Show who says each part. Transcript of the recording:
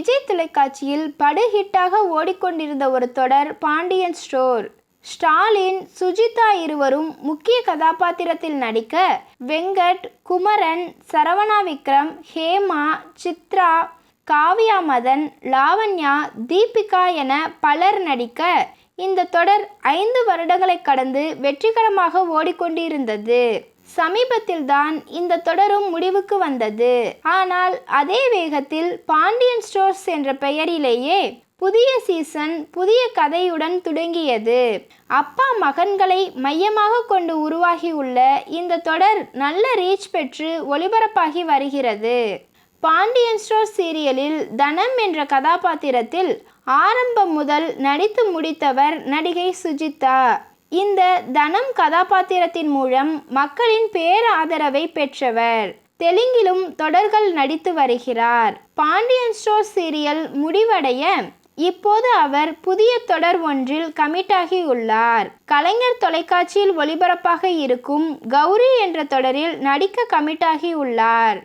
Speaker 1: விஜய் தொலைக்காட்சியில் படுஹிட்டாக ஓடிக்கொண்டிருந்த ஒரு தொடர் பாண்டியன் ஸ்டோர். ஸ்டாலின் சுஜிதா இருவரும் முக்கிய கதாபாத்திரத்தில் நடிக்க வெங்கட் குமரன் சரவணா விக்ரம் ஹேமா சித்ரா காவியா மதன் லாவண்யா தீபிகா என பலர் நடிக்க இந்த தொடர் ஐந்து வருடங்களை கடந்து வெற்றிகரமாக ஓடிக்கொண்டிருந்தது. சமீபத்தில்தான் இந்த தொடரும் முடிவுக்கு வந்தது. ஆனால் அதே வேகத்தில் பாண்டியன் ஸ்டோர்ஸ் என்ற பெயரிலேயே புதிய சீசன் புதிய கதையுடன் தொடங்கியது அப்பா மகன்களை மையமாக கொண்டு உருவாகியுள்ள இந்த தொடர் நல்ல ரீச் பெற்று ஒளிபரப்பாகி வருகிறது. பாண்டியன் ஸ்டோர் சீரியலில் தனம் என்ற கதாபாத்திரத்தில் ஆரம்பம் முதல் நடித்து முடித்தவர் நடிகை சுஜிதா. இந்த தனம் கதாபாத்திரத்தின் மூலம் மக்களின் பேராதரவை பெற்றவர். தெலுங்கிலும் தொடர்கள் நடித்து வருகிறார். பாண்டியன் ஸ்டோர் சீரியல் முடிவடைய இப்போது அவர் புதிய தொடர் ஒன்றில் கமிட்டாகியுள்ளார் கலைஞர் தொலைக்காட்சியில் ஒளிபரப்பாக இருக்கும் கௌரி என்ற தொடரில் நடிக்க கமிட்டாகியுள்ளார்